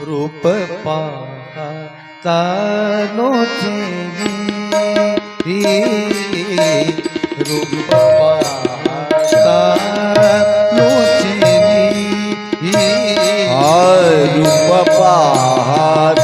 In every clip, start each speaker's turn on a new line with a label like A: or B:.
A: રૂપ પાતાનો જેવી રૂપ પાતાનો જેવી રૂપ
B: પાહા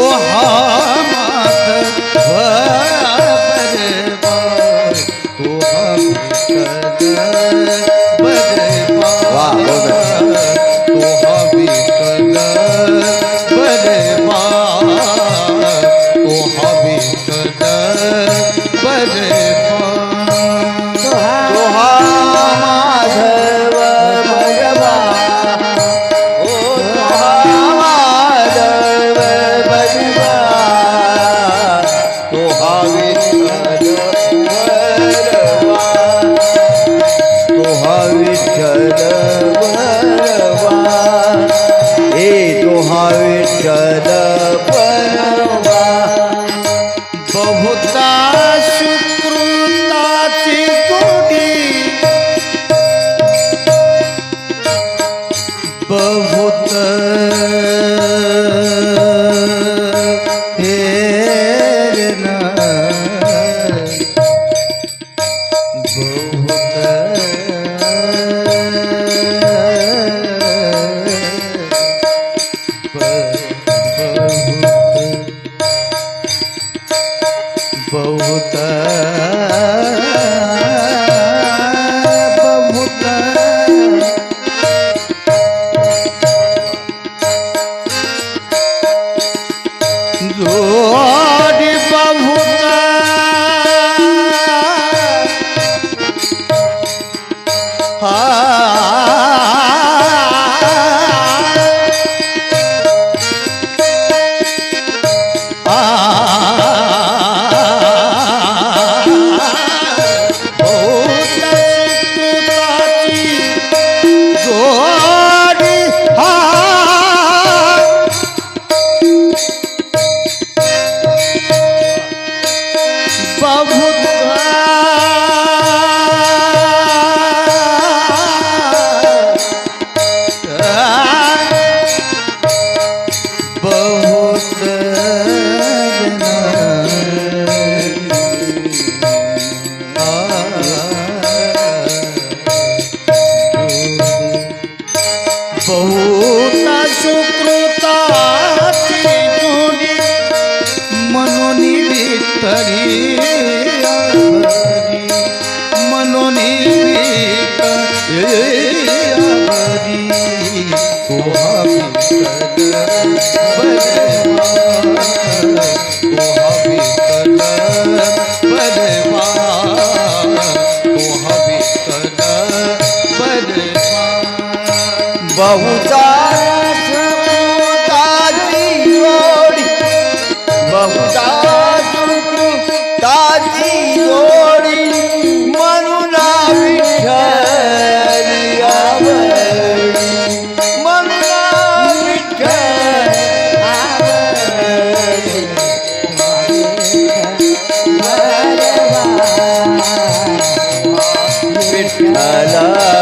A: हाँ बहुत बहुत जो हा
B: बहुतार सुताची ओढी बहुतार सुताची ओढी म्हणून विठ्ठल म्हणून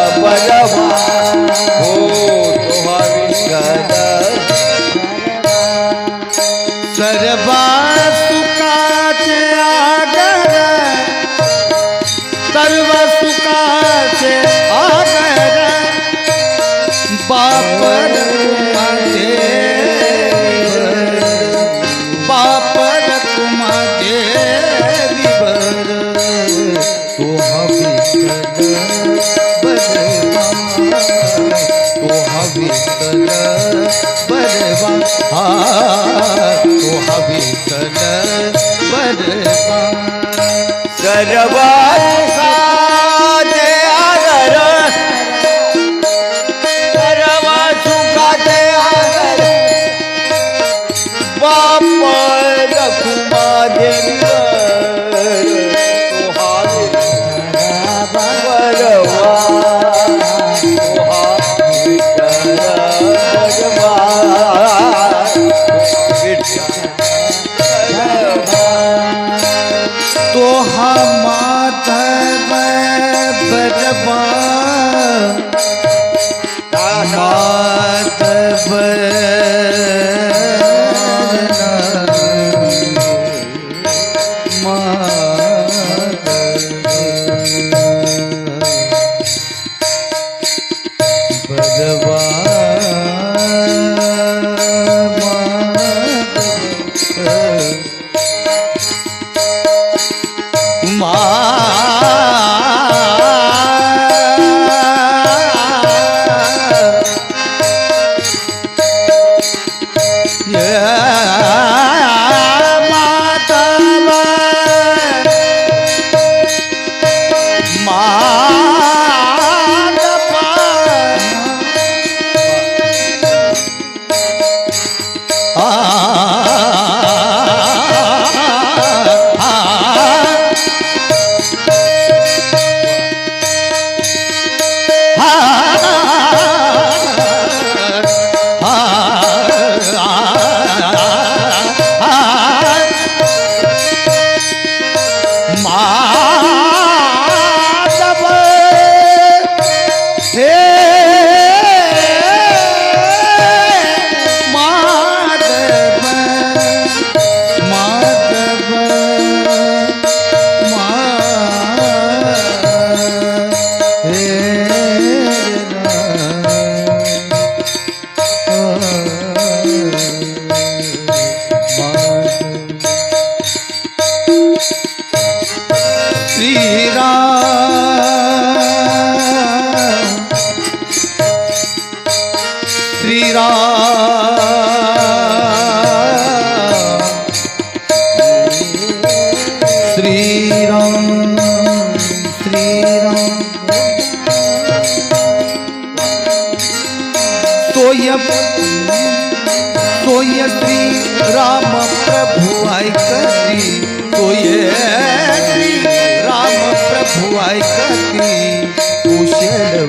A: ऐकती. कुशलव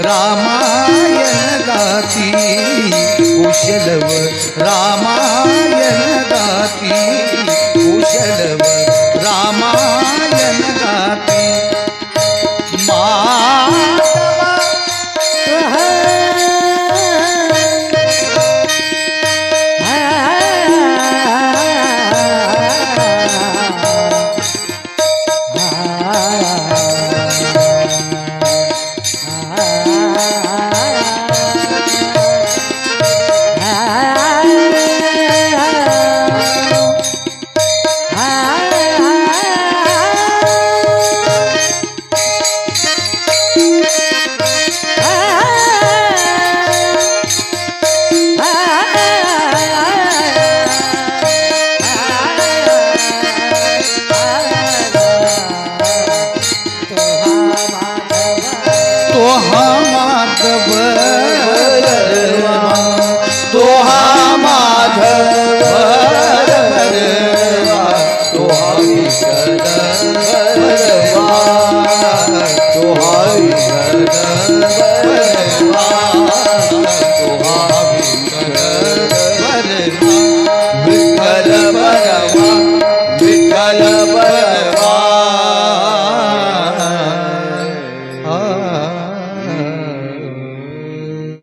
A: रामायण गाती. कुशलव